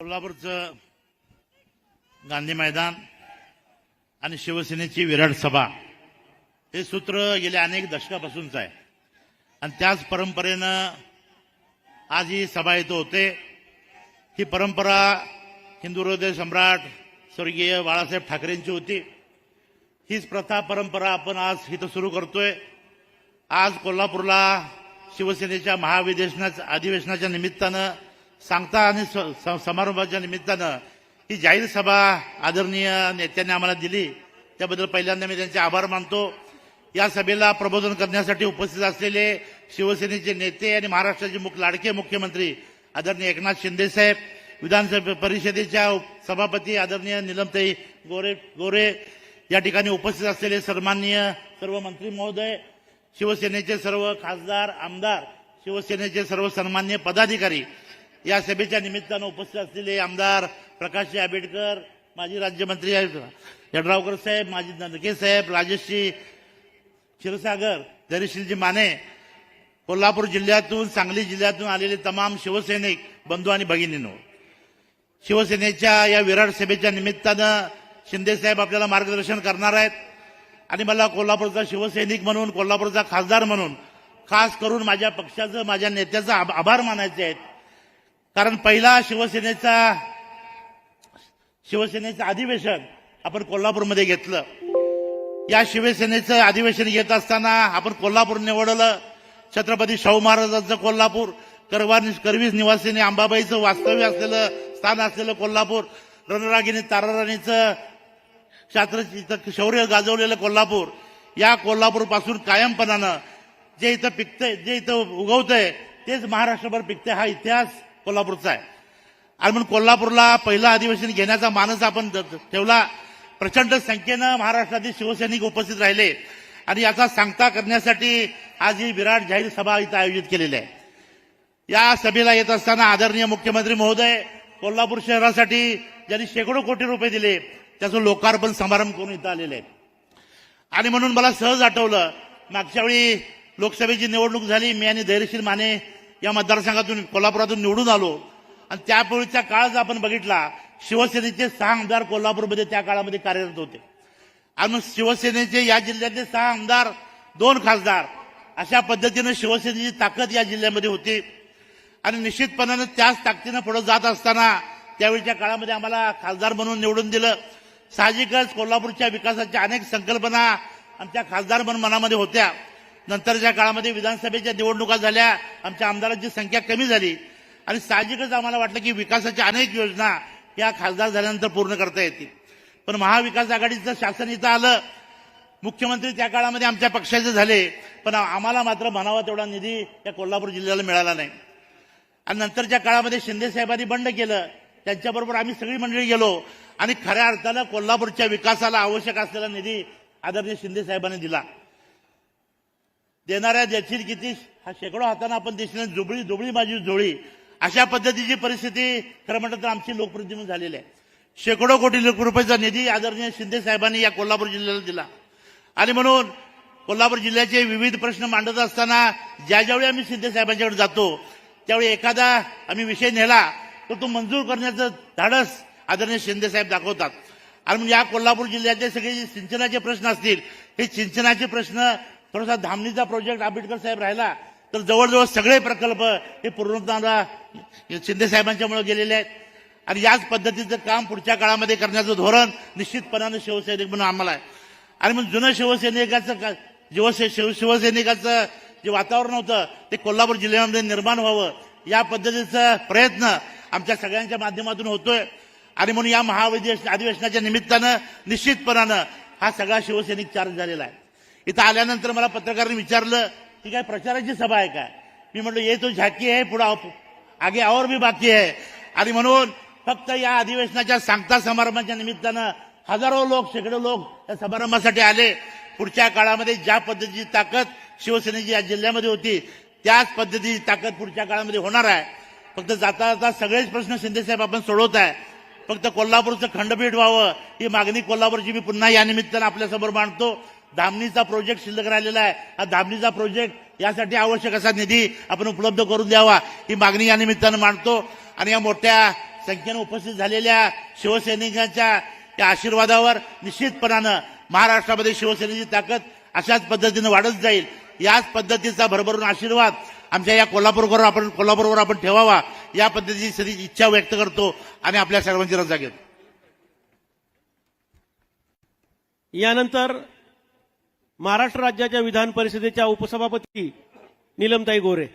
कोल्हापूरचं गांधी मैदान आणि शिवसेनेची विराट सभा हे सूत्र गेल्या अनेक दशकापासूनच आहे. आणि त्याच परंपरेनं आज ही सभा इथं होते. ही परंपरा हिंदू हृदय सम्राट स्वर्गीय बाळासाहेब ठाकरेंची होती. हीच प्रथा परंपरा आपण आज इथं सुरू करतोय. आज कोल्हापूरला शिवसेनेच्या महाविदेशनाच्या अधिवेशनाच्या निमित्तानं सांगता आणि स- स- समारंभाच्या निमित्तानं ही जाहीर सभा आदरणीय नेत्यांनी आम्हाला दिली. त्याबद्दल पहिल्यांदा मी त्यांचे आभार मानतो. या सभेला प्रबोधन करण्यासाठी उपस्थित असलेले शिवसेनेचे नेते आणि महाराष्ट्राचे मुख लाडके मुख्यमंत्री आदरणीय एकनाथ शिंदे साहेब विधानसभा परिषदेच्या सभापती आदरणीय निलमताई गोरे गोरे या ठिकाणी उपस्थित असलेले सन्माननीय सर्व मंत्री महोदय शिवसेनेचे सर्व खासदार आमदार शिवसेनेचे सर्व सन्मान्य पदाधिकारी या सभेच्या निमित्तानं उपस्थित असलेले आमदार प्रकाश आंबेडकर माजी राज्यमंत्री यड्रावकर साहेब माजी नंदके साहेब राजेशजी क्षीरसागर धैर्यशीलजी माने कोल्हापूर जिल्ह्यातून सांगली जिल्ह्यातून आलेले तमाम शिवसैनिक बंधू आणि भगिनींनो. शिवसेनेच्या या विराट सभेच्या निमित्तानं शिंदे साहेब आपल्याला मार्गदर्शन करणार आहेत. आणि मला कोल्हापूरचा शिवसैनिक म्हणून कोल्हापूरचा खासदार म्हणून खास करून माझ्या पक्षाचं माझ्या नेत्याचा आभार मानायचे आहेत. कारण पहिला शिवसेनेचा शिवसेनेचं अधिवेशन आपण कोल्हापूरमध्ये घेतलं. या शिवसेनेचं अधिवेशन घेत असताना आपण कोल्हापूर निवडलं. छत्रपती शाहू महाराजांचं कोल्हापूर करवा करवीस निवासीने अंबाबाईचं वास्तव्य असलेलं स्थान असलेलं कोल्हापूर रणरागिनी ताराराणीचं शास्त्र इथं शौर्य गाजवलेलं कोल्हापूर या कोल्हापूरपासून कायमपणानं जे इथं पिकतंय जे इथं उगवतंय तेच महाराष्ट्रभर पिकतंय. हा इतिहास कोल्हापूरचा आहे. आणि म्हणून कोल्हापूरला पहिलं अधिवेशन घेण्याचा मानस आपण ठेवला. प्रचंड संख्येनं महाराष्ट्रातील शिवसैनिक उपस्थित राहिले. आणि याचा सांगता करण्यासाठी आज ही विराट जाहीर सभा इथं आयोजित केलेली आहे. या सभेला येत असताना आदरणीय मुख्यमंत्री महोदय कोल्हापूर शहरासाठी ज्यांनी शेकडो कोटी रुपये दिले त्याचं लोकार्पण समारंभ करून इथं आलेले आहेत. आणि म्हणून मला सहज आठवलं मागच्या वेळी लोकसभेची निवडणूक झाली मी आणि धैर्यशील माने या मतदारसंघातून कोल्हापुरातून निवडून आलो. आणि त्यापूर्वीचा काळ जर आपण बघितला शिवसेनेचे सहा आमदार कोल्हापूरमध्ये त्या काळामध्ये कार्यरत होते. आणि शिवसेनेचे या जिल्ह्यातले सहा आमदार दोन खासदार अशा पद्धतीनं शिवसेनेची ताकद या जिल्ह्यामध्ये होती. आणि निश्चितपणानं त्याच ताकदीनं पुढे जात असताना त्यावेळीच्या काळामध्ये आम्हाला खासदार म्हणून निवडून दिलं. साहजिकच कोल्हापूरच्या विकासाच्या अनेक संकल्पना आमच्या खासदार म्हणून मनामध्ये होत्या. नंतरच्या काळामध्ये विधानसभेच्या निवडणुका झाल्या आमच्या आमदारांची संख्या कमी झाली. आणि साहजिकच आम्हाला वाटलं की विकासाच्या अनेक योजना या खासदार झाल्यानंतर पूर्ण करता येतील. पण महाविकास आघाडीचं शासन इथं आलं मुख्यमंत्री त्या काळामध्ये आमच्या पक्षाचे झाले पण आम्हाला मात्र म्हणावा तेवढा निधी या कोल्हापूर जिल्ह्याला मिळाला नाही. आणि नंतरच्या काळामध्ये शिंदे साहेबांनी बंड केलं त्यांच्याबरोबर आम्ही सगळी मंडळी गेलो आणि खऱ्या अर्थानं कोल्हापूरच्या विकासाला आवश्यक असलेला निधी आदरणीय शिंदे साहेबांनी दिला. देणाऱ्या देशील किती हा शेकडो हाताना आपण देशील जुबळी जुबळी माझी जोळी. अशा पद्धतीची परिस्थिती खरं म्हटलं तर आमची लोकप्रतिनिधी झालेली आहे. शेकडो कोटी लोक रुपयाचा निधी आदरणीय शिंदे साहेबांनी या कोल्हापूर जिल्ह्याला दिला. आणि म्हणून कोल्हापूर जिल्ह्याचे विविध प्रश्न मांडत असताना ज्या ज्यावेळी आम्ही शिंदे साहेबांच्याकडे जातो त्यावेळी एखादा आम्ही विषय नेला तर तो मंजूर करण्याचं धाडस आदरणीय शिंदे साहेब दाखवतात. आणि या कोल्हापूर जिल्ह्याचे सगळे जे सिंचनाचे प्रश्न असतील हे सिंचनाचे प्रश्न थोडासा धामणीचा प्रोजेक्ट आंबेडकर साहेब राहिला तर जवळजवळ सगळे प्रकल्प हे पूर्णत्वाला शिंदे साहेबांच्यामुळे गेलेले आहेत. आणि याच पद्धतीचं काम पुढच्या काळामध्ये करण्याचं धोरण निश्चितपणानं शिवसैनिक म्हणून आम्हाला आहे. आणि मग जुनं शिवसैनिकाचं का- शिवसे शिव शिवसैनिकाचं जे वातावरण होतं ते कोल्हापूर जिल्ह्यामध्ये निर्माण व्हावं या पद्धतीचा प्रयत्न आमच्या सगळ्यांच्या माध्यमातून होतोय. आणि म्हणून या महाविधिवेशन अधिवेशनाच्या निमित्तानं निश्चितपणानं हा सगळा शिवसैनिक चार्ज झालेला आहे. इथं आल्यानंतर मला पत्रकारांनी विचारलं की काय प्रचाराची सभा आहे काय मी म्हटलं ये तो झाकी आहे पुढे आगे और भी बाकी आहे. आणि म्हणून फक्त या अधिवेशनाच्या सांगता समारंभाच्या निमित्तानं हजारो लोक शेकडो लोक या समारंभासाठी आले. पुढच्या काळामध्ये ज्या पद्धतीची ताकद शिवसेनेची या जिल्ह्यामध्ये होती त्याच पद्धतीची ताकद पुढच्या काळामध्ये होणार आहे. फक्त जाता जाता सगळेच प्रश्न शिंदेसाहेब आपण सोडवत आहे. फक्त कोल्हापूरचं खंडपीठ व्हावं ही मागणी कोल्हापूरची मी पुन्हा या निमित्तानं आपल्यासमोर मांडतो. दामणीचा प्रोजेक्ट शिल्लक राहिलेला आहे. हा दामणीचा प्रोजेक्ट यासाठी आवश्यक असा निधी आपण उपलब्ध करून द्यावा ही मागणी या निमित्तानं मांडतो. आणि या मोठ्या संख्येनं उपस्थित झालेल्या शिवसैनिकांच्या या आशीर्वादावर निश्चितपणानं महाराष्ट्रामध्ये शिवसेनेची ताकद अशाच पद्धतीनं वाढत जाईल. याच पद्धतीचा भरभरून आशीर्वाद आमच्या या कोल्हापूरवर आपण कोल्हापूरवर आपण ठेवावा या पद्धतीची सदी इच्छा व्यक्त करतो आणि आपल्या सर्वांची रजा घेतो. यानंतर महाराष्ट्र राज्याच्या विधान परिषदेच्या उपसभापती नीलमताई गोरे.